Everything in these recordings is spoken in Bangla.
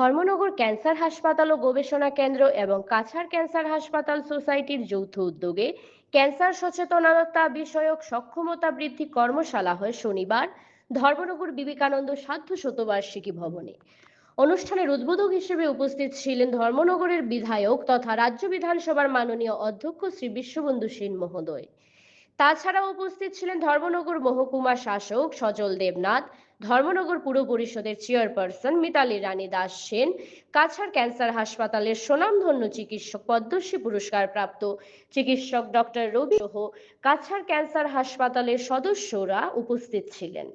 ধর্মনগর ক্যান্সার হাসপাতাল ও গবেষণা কেন্দ্র এবং কাছাড় ক্যান্সার হাসপাতাল সোসাইটির যৌথ উদ্যোগে ক্যান্সার সচেতনতা বিষয়ক সক্ষমতা বৃদ্ধি কর্মশালা হয় শনিবার ধর্মনগর বিবেকানন্দ সাধ্য শতবার্ষিকী ভবনে। অনুষ্ঠানের উদ্বোধক হিসেবে উপস্থিত ছিলেন ধর্মনগরের বিধায়ক তথা রাজ্য বিধানসভার মাননীয় অধ্যক্ষ শ্রী বিশ্ববন্ধু সেন মহোদয়। তাছাড়া উপস্থিত ছিলেন ধর্মনগর মহকুমা শাসক সজল দেবনাথ ধর্মনগর পুর পরিষদের চেয়ারপারসন মিতালি রানী দাস সেন, কাছাড় ক্যান্সার হাসপাতালের সুনামধন্য চিকিৎসক পদ্মশ্রী পুরস্কার প্রাপ্ত চিকিৎসক ডক্টর রবি সহ কাছাড় ক্যান্সার হাসপাতালের সদস্যরা উপস্থিত ছিলেন।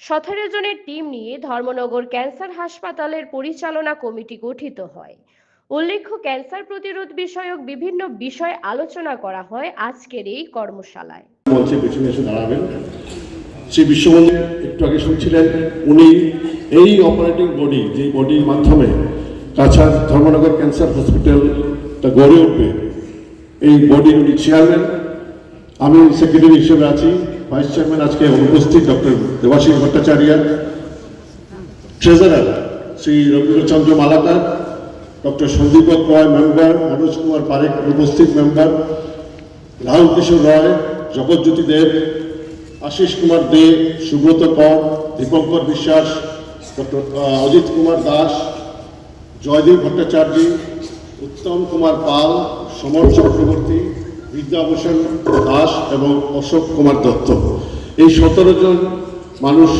সতেরো জনের টিম নিয়ে ধর্মনগর ক্যান্সার হাসপাতালের পরিচালনা কমিটি গঠিত হয়। উল্লেখ্য, ক্যান্সার প্রতিরোধ বিষয়ক বিভিন্ন বিষয় আলোচনা করা হয় আজকের এই কর্মশালায়। শ্রী বিশ্ববন্ধু একটু আগে শুনছিলেন, উনি এই অপারেটিং বডি যে বডির মাধ্যমে কাছাড় ধর্মনগর ক্যান্সার হসপিটালটা গড়ে উঠবে, এই বডির উনি চেয়ারম্যান আমি সেক্রেটারি হিসেবে আছি ভাইস চেয়ারম্যান আজকে উপস্থিত doctor Debashis Bhattacharya treasurer Shri Rabindrachandra Malakar doctor Sandip Roy member Manoj Kumar Parekh উপস্থিত মেম্বার রাহুল কিশোর রায় জগৎজ্যোতি দেব আশিস কুমার দে, সুব্রত কর, দীপঙ্কর বিশ্বাস, ডক্টর অজিত কুমার দাস, জয়দেব ভট্টাচার্য, উত্তম কুমার পাল, সমর চক্রবর্তী, বিদ্যাভূষণ দাস এবং অশোক কুমার দত্ত। এই সতেরো জন মানুষ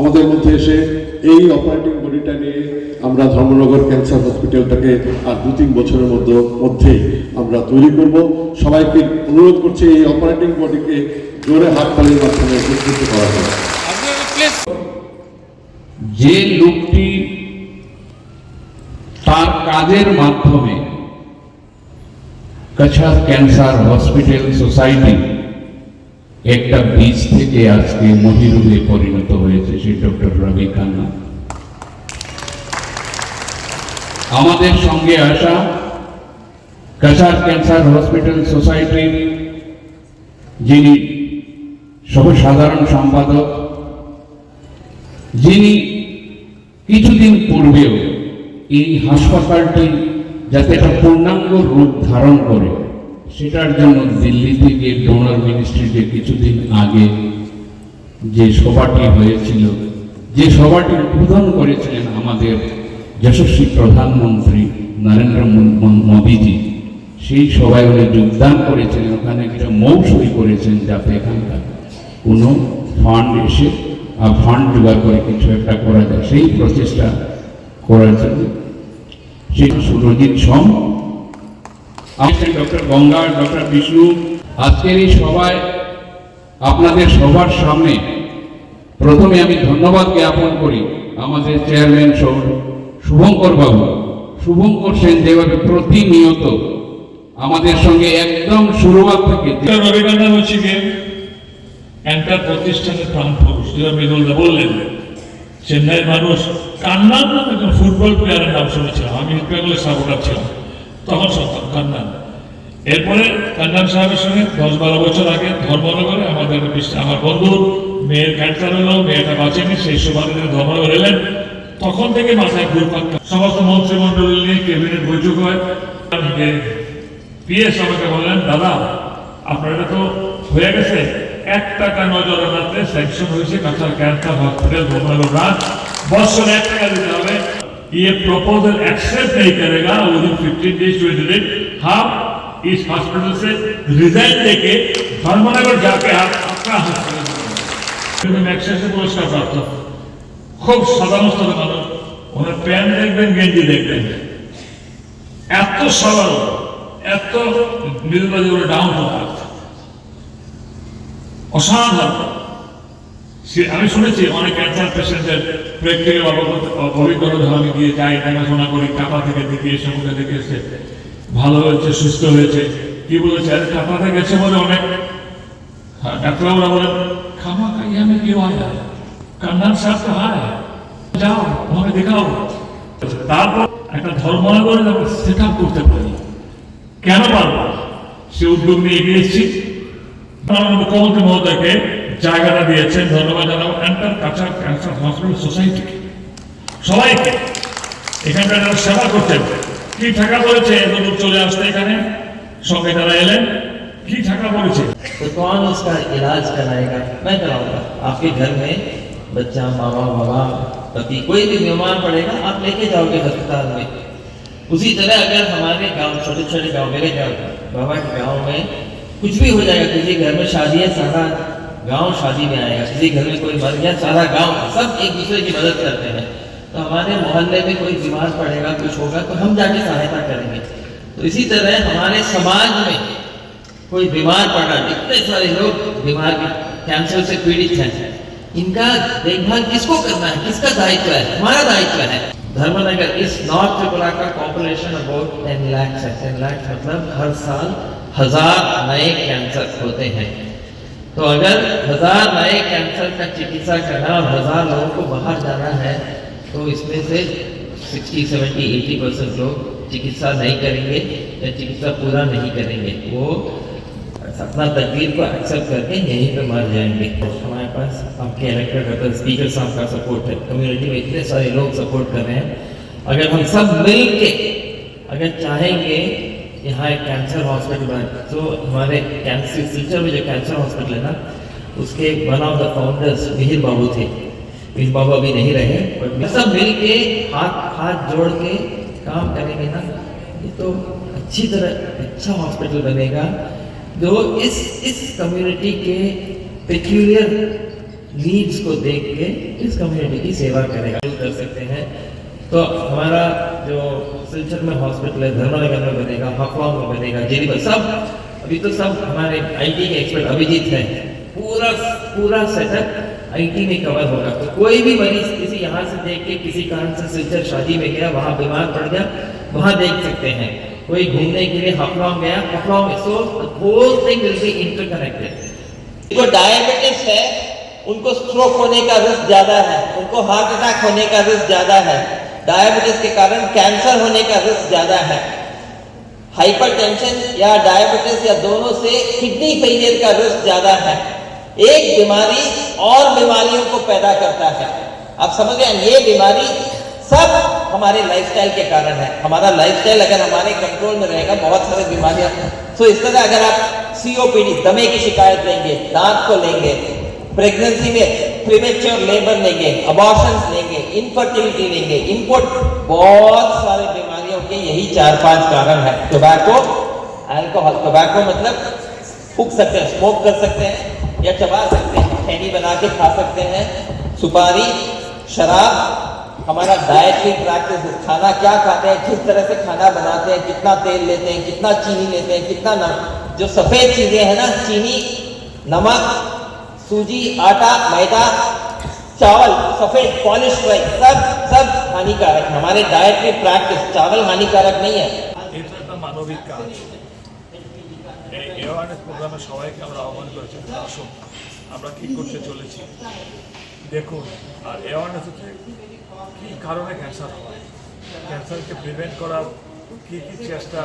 আমাদের মধ্যে এসে এই অপারেটিং বডিটা নিয়ে আমরা ধর্মনগর ক্যান্সার হসপিটালটাকে আর দু তিন বছরের মধ্যে, মধ্যেই আমরা তৈরি করব। সবাইকে অনুরোধ করছি এই অপারেটিং বডিকে জোরে হাত তালির মাধ্যমে উপস্থিত করা হয় যে লোকটি তার কাজের মাধ্যমে কাছাড় ক্যান্সার হসপিটাল সোসাইটি একটা বীজ থেকে আজকে মহিরুহে পরিণত হয়েছে সে ডক্টর রবি খান্না আমাদের সঙ্গে আসা কাছাড় ক্যান্সার হসপিটাল সোসাইটির যিনি সহসাধারণ সম্পাদক, যিনি কিছুদিন পূর্বেও এই হাসপাতালটি যাতে একটা পূর্ণাঙ্গ রূপ ধারণ করে, সেটার জন্য দিল্লি থেকে ডোনার মিনিস্ট্রিতে কিছুদিন আগে যে সভাটি হয়েছিল, যে সভাটি উদ্বোধন করেছিলেন আমাদের যশস্বী প্রধানমন্ত্রী নরেন্দ্র মোদীজি। সেই সবাই উনি যোগদান করেছেন, ওখানে একটা মৌসই করেছেন যাতে এখানকার কোনো ফান্ড এসে ফান্ড জোগাড় করে কিছু একটা করা যায়। সেই প্রচেষ্টা করার জন্য সেই সুরজিৎ সম ডক্টর গঙ্গা ডক্টর বিষ্ণু, আজকের এই সভায় আপনাদের সবার সামনে প্রথমে আমি ধন্যবাদ জ্ঞাপন করি আমাদের চেয়ারম্যান সৌ- শুভঙ্কর বাবু, শুভঙ্কর সেন যেভাবে প্রতিনিয়ত আমাদের সঙ্গে একদম শুরুয়াত থেকে হচ্ছে গিয়ে ক্যান্সার প্রতিষ্ঠানের প্রাণ পুরুষ যেটা বললেন। চেন্নাইয়ের মানুষ কান্নান নামে ফুটবল প্লেয়ারের নাম শুনেছিলাম। আমি বেঙ্গলের সাপোর্টার ছিলাম। তখন সন্তান কান্নান। এরপরে কান্নান সাহেবের সঙ্গে দশ বারো বছর আগে ধর্মনগরে আমাদের আমার বন্ধুর মেয়ের ক্যান্সার হলো, মেয়েটা বাঁচেনি, সেই সুবাদে ধর্মনগর এলেন। তখন থেকে মাথায় ঘুরপাক খায়। সমস্ত মন্ত্রিমণ্ডল নিয়ে ক্যাবিনেট বৈঠক হয় পিএস আমাকে বললেন দাদা আপনার এটা তো হয়ে গেছে এক টাকা নজর আনাতে স্যাংশন হয়েছে Cachar cancer hospital Dharmanagar branch Boston एक टका देते हमें ये प्रपोजल एक्सेप्ट नहीं करेगा within 15 days to date हम इस हॉस्पिटल से रिजाइन लेके धर्मनगर जाके आप अपना हॉस्पिटल কিন্তু ম্যাক্সেসে পুরস্কার প্রাপ্ত খুব সাধারণ স্তরের মানুষ ওনার প্যান্ট দেখবেন গেঞ্জি দেখবেন। এত সরল এত নির্বাচন ডাউন টু অসাধারণ আমি শুনেছি অনেক ক্যান্সার পেশেন্টের প্র্যাকটিক্যাল অভিজ্ঞতা আমি গিয়ে যাই দেখাশোনা করি কাপা থেকে দেখি এসে মুখে দেখে এসে ভালো হয়েছে সুস্থ হয়েছে। কি বলেছে? আরে কাপাতে গেছে বলে অনেক। হ্যাঁ, ডাক্তারবাবুরা বলেন খামা খাইয়ে আমি কি হয় কান্নান সাহেব তো হায় যাও আমাকে দেখাও তারপর একটা ধর্মনগরে আমরা সেট আপ করতে পারি কেন পারবো না? সে উদ্যোগ নিয়ে এগিয়ে এসেছি মাননীয় মুখ্যমন্ত্রী মহোদয়কে জায়গাটা দিয়েছেন ধন্যবাদ জানাবো এন্টার কাছাড় ক্যান্সার হসপিটাল সোসাইটিকে সবাইকে এখানকার যারা সেবা করতেন কি টাকা পড়েছে এত দূর চলে আসতে এখানে সঙ্গে তারা এলেন কি টাকা পড়েছে तो कौन उसका इलाज कराएगा मैं कराऊंगा आपके घर में बच्चा मामा बाबा पति, कोई भी बीमार पड़ेगा, आप लेके जाओगे अस्पताल में। उसी तरह अगर हमारे गाँव छोटे छोटे गाँव, मेरे गाँव, बाबा के गाँव में कुछ भी हो जाएगा, किसी घर में शादी है, सारा गाँव शादी में आएगा, किसी घर में कोई मर गया, सारा गाँव, सब एक दूसरे की मदद करते हैं। तो हमारे मोहल्ले में कोई बीमार पड़ेगा, कुछ होगा तो हम जाके सहायता करेंगे। तो इसी तरह हमारे समाज में कोई बीमार पड़ा, इतने सारे लोग बीमार, कैंसर से पीड़ित हैं। इनका देखभाल किसको करना है? किसका दायित्व है? हमारा दायित्व है। धर्मनगर इस नॉर्थ त्रिपुरा का पॉपुलेशन अबाउट टेन लैक्स है। टेन लैक्स मतलब हर साल हज़ार नए कैंसर होते हैं। तो अगर हज़ार नए कैंसर का चिकित्सा करना और हज़ार लोगों को बाहर जाना है तो इसमें से 60, 70, 80 परसेंट लोग चिकित्सा नहीं करेंगे या चिकित्सा पूरा नहीं करेंगे। वो अपना तकदीर को एक्सेप्ट करके यहीं पे मर जाएँगे। हमारे पास आपके इलेक्टेड रिप्रेजेंटेटिव स्पीकर साहब का सपोर्ट है कम्युनिटी में इतने सारे लोग सपोर्ट कर रहे हैं, अगर हम सब मिल के अगर चाहेंगे यहाँ एक कैंसर हॉस्पिटल बने तो हमारे कैंसर सिलचर में जो कैंसर हॉस्पिटल है ना, उसके one of the founders Mihir बाबू थे। मिहिर बाबू अभी नहीं रहे बट सब मिल के हाथ हाथ जोड़ के काम करेंगे ना, ये तो अच्छी तरह अच्छा हॉस्पिटल बनेगा। जो इस इस कम्युनिटी के पेक्यूलियर नीड्स को देख के इस कम्युनिटी की सेवा करेगा। कर सकते हैं। तो हमारा जो सिलचर में हॉस्पिटल है धर्मनगर में बनेगा हफवाम में बनेगा जेरी में सब, अभी तो सब हमारे आईटी के एक्सपर्ट अभिजीत हैं। पूरा पूरा सेटअप आईटी में कवर होगा। तो कोई भी मरीज़ किसी यहाँ से देख के किसी कारण से सिलचर शादी में गया, वहाँ बीमार पड़ गया, वहाँ देख सकते हैं। कोई घूमने के लिए हफलॉन्ग गया Haflong so whole thing will be interconnected जो डायबिटीज़ है, उनको स्ट्रोक होने का रिस्क ज़्यादा है, उनको हार्ट अटैक होने का रिस्क ज़्यादा है डायबिटीज़ के कारण कैंसर होने का रिस्क ज़्यादा है। हाइपरटेंशन या डायबिटीज़ या दोनों से किडनी फेलियर का रिस्क ज़्यादा है। एक बीमारी और बीमारियों को पैदा करता है। आप समझ गए? ये बीमारी सब हमारे लाइफस्टाइल के कारण है। हमारा लाइफस्टाइल अगर हमारे कंट्रोल में रहेगा, बहुत सारी बीमारियाँ। सो इस तरह अगर आप सीओपीडी दमे की शिकायत लेंगे, दांत को लेंगे प्रेगनेंसी में प्रीमेच्योर लेबर लेंगे अबॉर्शन लेंगे इनफर्टिलिटी लेंगे इनपुट बहुत सारे बीमारियों के यही चार पाँच कारण है। टोबैको अल्कोहल टोबैको मतलब फूक सकते हैं स्मोक कर सकते हैं, या चबा सकते हैं खैनी बना के खा सकते हैं, सुपारी, शराब हमारा डाइटरी प्रैक्टिस खाना क्या खाते हैं किस तरह से खाना बनाते हैं कितना तेल लेते हैं कितना चीनी लेते हैं कितना नमक जो सफेद चीजें हैं ना चीनी नमक सूजी आटा मैदा चावल सफेद पॉलिश राइस सब सब हानिकारक है हमारे डाइटरी प्रैक्टिस चावल हानिकारक नहीं है এটা একটা মানবিক কাজ এই অ্যাওয়ারনেস প্রোগ্রামে সবাইকে আমরা আহ্বান করেছি আসুন আমরা কি করতে চলেছি দেখুন আর অ্যাওয়ারনেস হচ্ছে কী কারণে ক্যান্সার হয়? ক্যান্সারকে প্রিভেন্ট করার কী কী চেষ্টা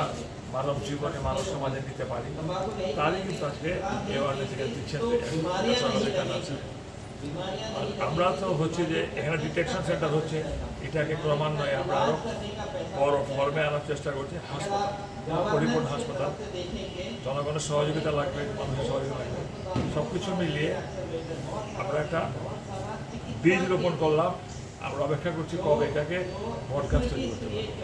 মানব জীবনে, মানব সমাজে নিতে পারি? তারই কিন্তু আজকে অ্যাওয়ারনেস এখানে দিচ্ছেন আমরা তো হচ্ছে যে, এখানে ডিটেকশন সেন্টার হচ্ছে, এটাকে ক্রমান্বয়ে আমরা আরও বড় ফর্মে আনার চেষ্টা করছি, হাসপাতাল, পরিপূর্ণ হাসপাতাল। জনগণের সহযোগিতা লাগবে, মানুষের সহযোগিতা লাগবে। সব কিছু মিলিয়ে আমরা একটা বীজ রোপণ করলাম আমরা অপেক্ষা করছি কবে এটাকে তৈরি করতে পারব